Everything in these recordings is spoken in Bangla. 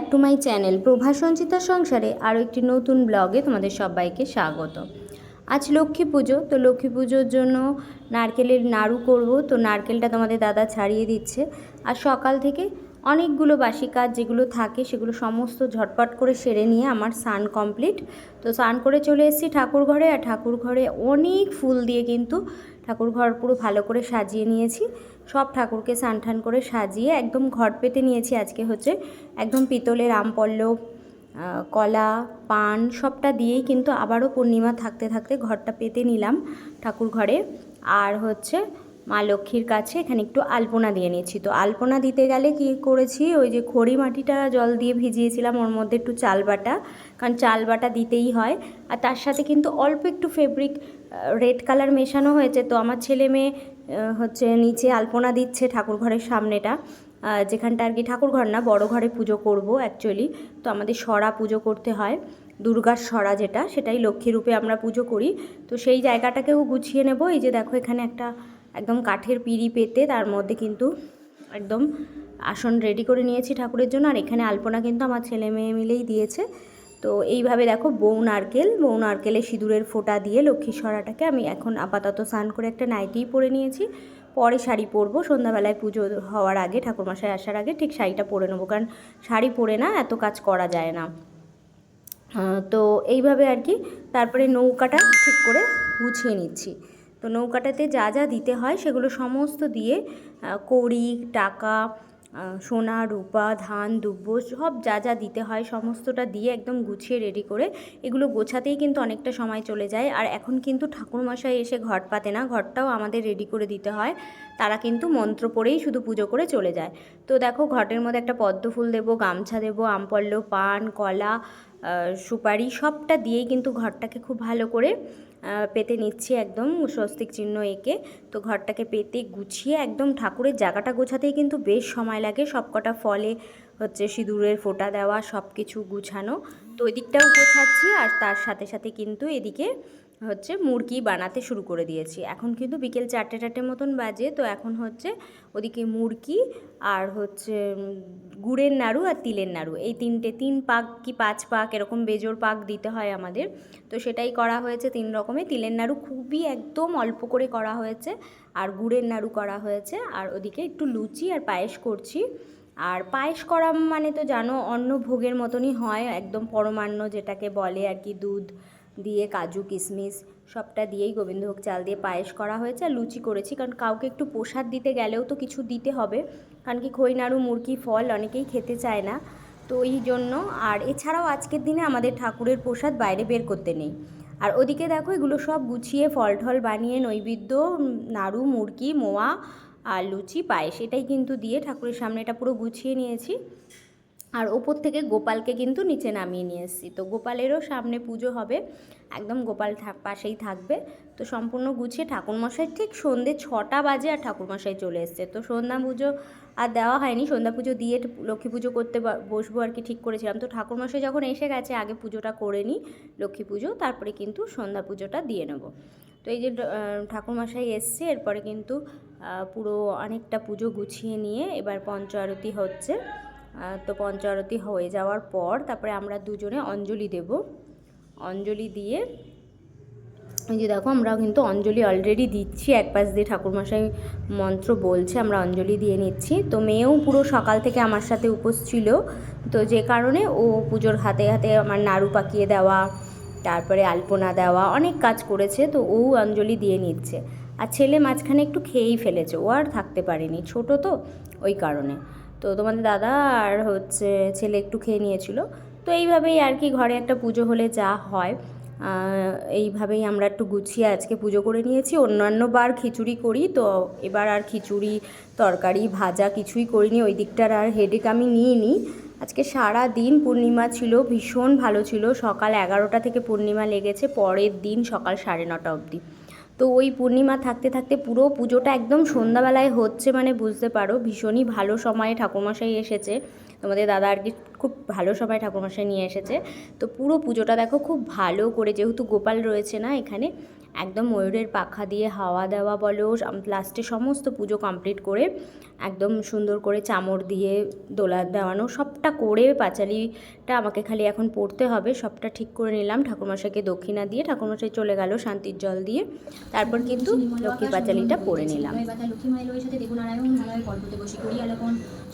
Back to my channel Prabha Sanchita সংসারে আরও একটি নতুন ব্লগে তোমাদের সবাইকে স্বাগত। আজ লক্ষ্মী পুজো, তো লক্ষ্মী পুজোর জন্য নারকেলের নাড়ু করব। তো নারকেলটা তোমাদের দাদা ছাড়িয়ে দিচ্ছে। আর সকাল থেকে অনেকগুলো বাসি কাজ যেগুলো থাকে সেগুলো সমস্ত ঝটপট করে সেরে নিয়ে আমার স্নান কমপ্লিট। তো স্নান করে চলে এসেছি ঠাকুর ঘরে আর ঠাকুর ঘরে অনেক ফুল দিয়ে কিন্তু ঠাকুর ঘর পুরো ভালো করে সাজিয়ে নিয়েছি। সব ঠাকুরকে স্নান টান করে সাজিয়ে একদম ঘট পেতে নিয়েছি আজকে হচ্ছে একদম পিতলের আমপল্লব কলা, পান সবটা দিয়েই কিন্তু আবারও পূর্ণিমা থাকতে থাকতে ঘরটা পেতে নিলাম ঠাকুর ঘরে আর হচ্ছে মা লক্ষ্মীর কাছে এখানে একটু আলপনা দিয়ে নিয়েছি। তো আলপনা দিতে গেলে কি করেছি? ওই যে খড়ি মাটিটা জল দিয়ে ভিজিয়েছিলাম, ওর মধ্যে একটু চাল বাটা, কারণ চাল বাটা দিতেই হয়। আর তার সাথে কিন্তু অল্প একটু ফেব্রিক রেড কালার মেশানো হয়েছে। তো আমার ছেলে মেয়ে হচ্ছে নিচে আলপনা দিচ্ছে ঠাকুর ঘরের সামনেটা। যেখানটা আর কি ঠাকুর ঘর না, বড় ঘরে পুজো করব অ্যাকচুয়ালি তো আমাদের সরা পুজো করতে হয়, দুর্গার সরা যেটা, সেটাই লক্ষ্মী রূপে আমরা পুজো করি। তো সেই জায়গাটাকেও গুছিয়ে নেব। এই যে দেখো এখানে একটা একদম কাঠের পিঁড়ি পেতে তার মধ্যে কিন্তু একদম আসন রেডি করে নিয়েছি ঠাকুরের জন্য। আর এখানে আলপনা কিন্তু আমার ছেলে মেয়ে মিলেই দিয়েছে। তো এইভাবে দেখো বউ নারকেল, বউ নারকেলে সিঁদুরের ফোঁটা দিয়ে লক্ষ্মী সরাটাকে আমি এখন আপাতত স্নান করে একটা নাইটিই পরে নিয়েছি। পরে শাড়ি পরবো, সন্ধ্যাবেলায় পুজো হওয়ার আগে, ঠাকুরমশাই আসার আগে ঠিক শাড়িটা পরে নেব। কারণ শাড়ি পরে না এত কাজ করা যায় না। তো এইভাবে আর কি তারপরে নৌকাটা ঠিক করে গুছিয়ে নিচ্ছি। তো নৌকাটাতে যা যা দিতে হয় সেগুলো সমস্ত দিয়ে কড়ি, টাকা সোনা, রূপা, ধান দুব্য সব যা যা দিতে হয় সমস্তটা দিয়ে একদম গুছিয়ে রেডি করে এগুলো গোছাতেই কিন্তু অনেকটা সময় চলে যায়। আর এখন কিন্তু ঠাকুরমশাই এসে ঘট পাতে না ঘরটাও আমাদের রেডি করে দিতে হয়। তারা কিন্তু মন্ত্র পড়েই শুধু পুজো করে চলে যায়। তো দেখো ঘটের মধ্যে একটা পদ্ম ফুল দেবো, গামছা দেবো আমপল্ল পান, কলা সুপারি সবটা দিয়েই কিন্তু ঘরটাকে খুব ভালো করে পেতে নিচ্ছি একদম স্বস্তিক চিহ্ন এঁকে। তো ঘরটাকে পেতে গুছিয়ে একদম ঠাকুরের জায়গাটা গোছাতেই কিন্তু বেশ সময় লাগে। সবকটা ফলে হচ্ছে সিঁদুরের ফোঁটা দেওয়া সব কিছু গুছানো। তো এদিকটাও দিকটাও গোছাচ্ছি আর তার সাথে সাথে কিন্তু এদিকে হচ্ছে মুরগি বানাতে শুরু করে দিয়েছি। এখন কিন্তু বিকেল চারটে চারটে মতন বাজে, তো এখন হচ্ছে ওদিকে মুরগি আর হচ্ছে গুড়ের নাড়ু আর তিলের নাড়ু। এই তিনটে, তিন পাক কি পাঁচ পাক এরকম বেজোর পাক দিতে হয় আমাদের। তো সেটাই করা হয়েছে তিন রকমের তিলের নাড়ু খুবই একদম অল্প করে করা হয়েছে আর গুড়ের নাড়ু করা হয়েছে। আর ওদিকে একটু লুচি আর পায়েস করছি। আর পায়েস করা মানে তো জানো, অন্ন ভোগের মতনই হয়, একদম পরমান্ন যেটাকে বলে আর কি দুধ। দিয়ে কাজু, কিশমিশ, সবটা দিয়েই গোবিন্দভোগ চাল দিয়ে পায়েস করা হয়েছে আর লুচি করেছি। কারণ কাউকে একটু প্রসাদ দিতে গেলেও তো কিছু দিতে হবে। কারণ কি খই, নাড়ু, মুরগি, ফল অনেকেই খেতে চায় না। তো এই জন্য আর এছাড়াও আজকের দিনে আমাদের ঠাকুরের প্রসাদ বাইরে বের করতে নেই। আর ওদিকে দেখো এগুলো সব গুছিয়ে ফল ঠল বানিয়ে নৈবেদ্য নাড়ু, মুরগি, মোয়া আর লুচি, পায়েস এটাই কিন্তু দিয়ে ঠাকুরের সামনে এটা পুরো গুছিয়ে নিয়েছি। আর ওপর থেকে গোপালকে কিন্তু নিচে নামিয়ে নিয়ে এসেছি। তো গোপালেরও সামনে পুজো হবে, একদম গোপাল পাশেই থাকবে। তো সম্পূর্ণ গুছিয়ে ঠাকুরমশাই ঠিক সন্ধে ছটা বাজে আর ঠাকুরমশাই চলে এসছে। তো সন্ধ্যা পুজো আর দেওয়া হয়নি, সন্ধ্যা পুজো দিয়ে লক্ষ্মী পুজো করতে বসবো আর কি ঠিক করেছিলাম। তো ঠাকুরমশাই যখন এসে গেছে, আগে পুজোটা করে নিই লক্ষ্মী পুজো, তারপরে কিন্তু সন্ধ্যা পুজোটা দিয়ে নেব। তো এই যে ঠাকুরমশাই এসছে, এরপরে কিন্তু পুরো অনেকটা পুজো গুছিয়ে নিয়ে এবার পঞ্চ আরতি হচ্ছে। তো পঞ্চ আরতি হয়ে যাওয়ার পর তারপরে আমরা দুজনে অঞ্জলি দেব। অঞ্জলি দিয়ে যে দেখো, আমরা কিন্তু অঞ্জলি অলরেডি দিচ্ছি। এক পাশ দিয়ে ঠাকুরমশাই মন্ত্র বলছে, আমরা অঞ্জলি দিয়ে নিচ্ছি। তো মেয়েও পুরো সকাল থেকে আমার সাথে উপোস ছিল। তো যে কারণে ও পুজোর হাতে হাতে আমার নাড়ু পাকিয়ে দেওয়া, তারপরে আলপনা দেওয়া, অনেক কাজ করেছে। তো ও অঞ্জলি দিয়ে নিচ্ছে। আর ছেলে মাঝখানে একটু খেয়েই ফেলেছে। ও আর থাকতে পারেনি, ছোট তো, ওই কারণে। তো তোমাদের দাদা আর হচ্ছে ছেলে একটু খেয়ে নিয়েছিল। তো এইভাবেই আর কি ঘরে একটা পুজো হলে যা হয় এইভাবেই আমরা একটু গুছিয়ে আজকে পুজো করে নিয়েছি। অন্যান্য বার খিচুড়ি করি, তো এবার আর খিচুড়ি, তরকারি, ভাজা কিছুই করিনি। ওই দিকটার আর হেডেক আমি নিইনি। আজকে সারা দিন পূর্ণিমা ছিল, ভীষণ ভালো ছিল। সকাল এগারোটা থেকে পূর্ণিমা লেগেছে, পরের দিন সকাল সাড়ে নটা অবধি। তো ওই পূর্ণিমা থাকতে থাকতে পুরো পুজোটা একদম সন্ধ্যাবেলায় হচ্ছে মানে বুঝতে পারো, ভীষণই ভালো সময়ে ঠাকুরমশাই এসেছে। তোমাদের দাদা আর কি খুব ভালো সময় ঠাকুরমশাই নিয়ে এসেছে। তো পুরো পুজোটা দেখো খুব ভালো করে, যেহেতু গোপাল রয়েছে না এখানে একদম ময়ূরের পাখা দিয়ে হাওয়া দেওয়া বলো লাস্টে সমস্ত পুজো কমপ্লিট করে একদম সুন্দর করে চামড় দিয়ে দোলা দেওয়ানো সবটা করে পাঁচালিটা আমাকে খালি এখন পড়তে হবে সবটা ঠিক করে নিলাম ঠাকুরমশাইকে দক্ষিণা দিয়ে ঠাকুরমশাই চলে গেল শান্তির জল দিয়ে তারপর কিন্তু লক্ষ্মীর পাঁচালিটা পড়ে নিলাম।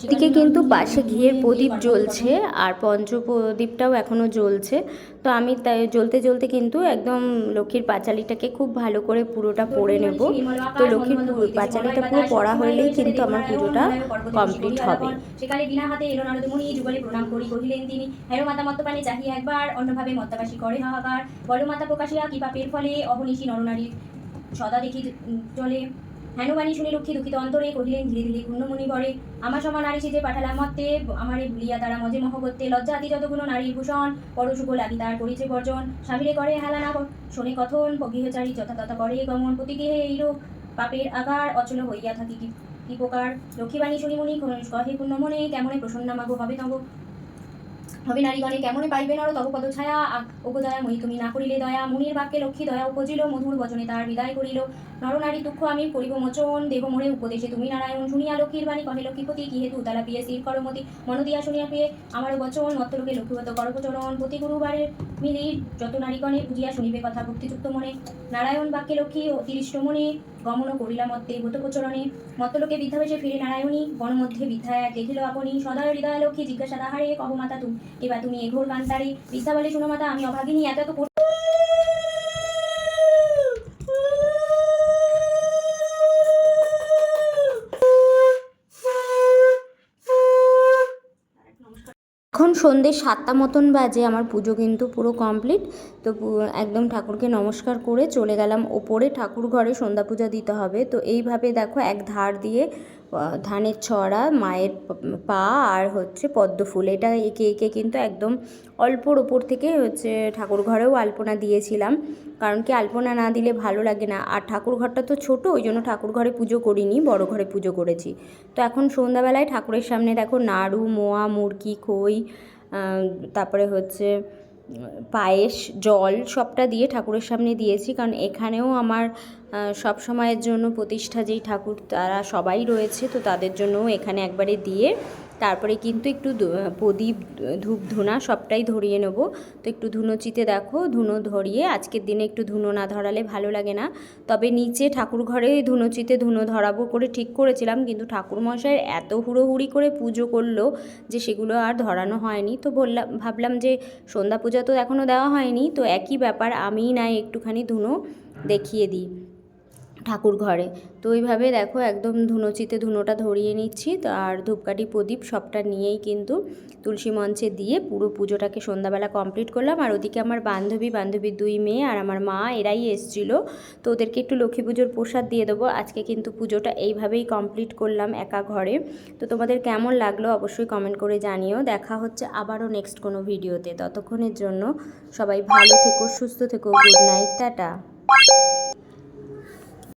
এদিকে কিন্তু পাশে ঘিয়ের প্রদীপ জ্বলছে আর পঞ্চ প্রদীপটাও এখনও জ্বলছে। তো আমি তাই জ্বলতে জ্বলতে কিন্তু একদম লক্ষ্মীর পাঁচালিটাকে খুব ভালো করে পুরোটা পড়ে নেব তো লক্ষ্মীর পাঁচালিটা পুরো পড়া হলেই কিন্তু আমার পুজোটা কমপ্লিট হবে সেকালে বিনা হাতে এলো নারদমুনি যুগলে প্রণাম করি কহিলেন তিনি হ্যারো মাতা মত্তপানে চাহিয়া একবার অন্যভাবে মত্তাবাসী করে হাহাকার বড় মাতা প্রকাশিয়া কি পাপের ফলে অহনিশি নরনারীর সদা দেখি চলে হেনুবাণী শুনি লক্ষ্মী দুঃখিত অন্তরে কহিলেন, ধীরে ধীরে পূর্ণমণি বরে, আমার সমান নারী সেজে পাঠালাম মত্তে, আমারে ভুলিয়া তারা মজে মহ করতে লজ্জা আদি যতগুলো নারীর ভূষণ পরশুভ লাগি তার করিছে বর্জন। স্বামীরে করে হেলা না শোনে কথন, গৃহচারী যথা তথা করে গমন প্রতিগৃহে এইরূপ পাপের আগার অচল হইয়া থাকি কি প্রকার? লক্ষ্মীবাণী শুনিমুনি কহে পূর্ণ মনে কেমনে প্রসন্না মাগো, হবে তব। হবে নারীগণে কেমনে পাইবে নর তব পদ ছায়া? ওগো দয়া মুনি তুমি না করিলে দয়া। মুনির বাক্যে লক্ষ্মী দয়া উপজিল, মধুর বচনে তার বিদায় করিল। নরনারী দুঃখ আমি করিব মোচন দেহ মোরে উপদেশে। তুমি নারায়ণ শুনিয়া লক্ষ্মীর বাণী, কহে লক্ষ্মীপতি, কি হেতু? তারা পিয়ে স্থির করমতি, মন দিয়া শুনিয়া পেয়ে আমার বচন, মত্তলোকে লক্ষ্মীগত করপচরণ প্রতি গুরুবারের মিলির যত নারীগণে বুঝিয়া শুনিবে কথা ভক্তিযুক্ত মনে। নারায়ণ বাক্যে লক্ষ্মী অতিরিষ্ট মনে, গমন করিলা মত্তে ভূতপ্রচরণে মত্তলোকে বিদ্যাবেশে ফিরে নারায়ণী, বনমধ্যে বিদ্যা এক দেখিল আপনি। সদয় হৃদয় লক্ষ্মী জিজ্ঞাসা তাহারে কহ মাতা তুমি, এবার তুমি এঘোর কান্তারে। বিদ্যা বলে শুনো মাতা, আমি অভাগিনী, এত এত এখন সন্ধ্যে সাতটা মতন বাজে, আমার পুজো কিন্তু পুরো কমপ্লিট তো একদম ঠাকুরকে নমস্কার করে চলে গেলাম। ওপরে ঠাকুর ঘরে সন্ধ্যা পূজা দিতে হবে। তো এইভাবে দেখো, এক ধার দিয়ে ধানের ছড়া, মায়ের পা আর হচ্ছে পদ্ম ফুল। এটা এঁকে এঁকে কিন্তু একদম অল্পর ওপর থেকে হচ্ছে ঠাকুর ঘরেও আলপনা দিয়েছিলাম। কারণ কি আলপনা না দিলে ভালো লাগে না। আর ঠাকুর ঘরটা তো ছোট, ওই জন্য ঠাকুর ঘরে পুজো করিনি, বড় ঘরে পুজো করেছি। তো এখন সন্ধ্যাবেলায় ঠাকুরের সামনে দেখো নাড়ু, মোয়া, মুরকি, খই তারপরে হচ্ছে পায়েস, জল সবটা দিয়ে ঠাকুরের সামনে দিয়েছি। কারণ এখানেও আমার সব সময়ের জন্য প্রতিষ্ঠা যেই ঠাকুর, তারা সবাই রয়েছে, তো তাদের জন্যও এখানে একবারে দিয়ে তারপরে কিন্তু একটু প্রদীপ, ধূপ, ধুনা সবটাই ধরিয়ে নেব। তো একটু ধুনোচিতে দেখো, ধুনো ধরিয়ে, আজকের দিনে একটু ধুনো না ধরালে ভালো লাগে না। তবে নিচে ঠাকুর ঘরে ধুনোচিতে ধুনো ধরাবো করে ঠিক করেছিলাম, কিন্তু ঠাকুরমশাইয়ের এত হুড়োহুড়ি করে পুজো করল যে সেগুলো আর ধরানো হয়নি। তো বললাম, ভাবলাম যে সন্ধ্যা পূজা তো এখনও দেওয়া হয়নি, তো একই ব্যাপার, আমিই নাই একটুখানি ধুনো দেখিয়ে দিই। ঠাকুর ঘরে। তো ওইভাবে দেখো একদম ধুনোচিতে ধুনোটা ধরিয়ে নিচ্ছি। তো আর ধূপকাঠি প্রদীপ সবটা নিয়েই কিন্তু তুলসী মঞ্চে দিয়ে পুরো পুজোটাকে সন্ধ্যাবেলা কমপ্লিট করলাম। আর ওদিকে আমার বান্ধবী, বান্ধবীর দুই মেয়ে আর আমার মা, এরাই এসছিল। তো ওদেরকে একটু লক্ষ্মী পুজোর প্রসাদ দিয়ে দেবো। আজকে কিন্তু পুজোটা এইভাবেই কমপ্লিট করলাম একা ঘরে। তো তোমাদের কেমন লাগল অবশ্যই কমেন্ট করে জানিও। দেখা হচ্ছে আবারও নেক্সট কোনো ভিডিওতে। ততক্ষণের জন্য সবাই ভালো থেকো, সুস্থ থেকো গুড নাইট টাটা।